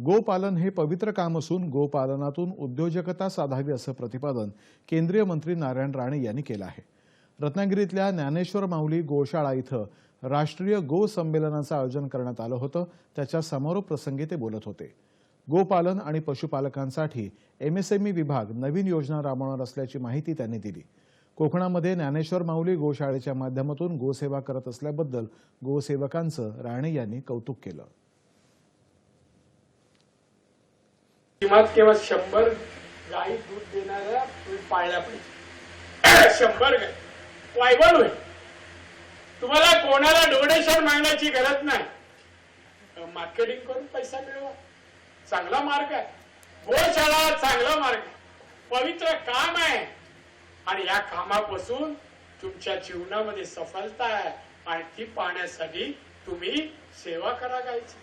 गोपालन हे पवित्र काम असून गोपालनातून उद्योजकता साधावी असं प्रतिपादन केंद्रीय मंत्री नारायण राणे यांनी केलं आहे. रत्नागिरीतल्या ज्ञानेश्वर माऊली गोशाळा इथं राष्ट्रीय गो संमेलनाचं आयोजन करण्यात आलं होतं. त्याच्या समारोप प्रसंगी ते बोलत होते. गोपालन आणि पशुपालकांसाठी एमएसएमई विभाग नवीन योजना राबवणार असल्याची माहिती त्यांनी दिली. कोकणामध्ये ज्ञानेश्वर माऊली गोशाळेच्या माध्यमातून गोसेवा करत असल्याबद्दल गोसेवकांचं राणे यांनी कौतुक केलं. किमान केवळ शंभर गाई दूध देणाऱ्या तुम्ही पाळल्या पाहिजे. शंभर गाई. होईल तुम्हाला कोणाला डोनेशन मागण्याची गरज नाही. मार्केटिंग करून पैसा मिळवा. चांगला मार्ग आहे. गोशाळा चांगला मार्ग पवित्र काम आहे. आणि या कामापासून तुमच्या जीवनामध्ये सफलता आहे. आणि ती पाहण्यासाठी तुम्ही सेवा करा गायची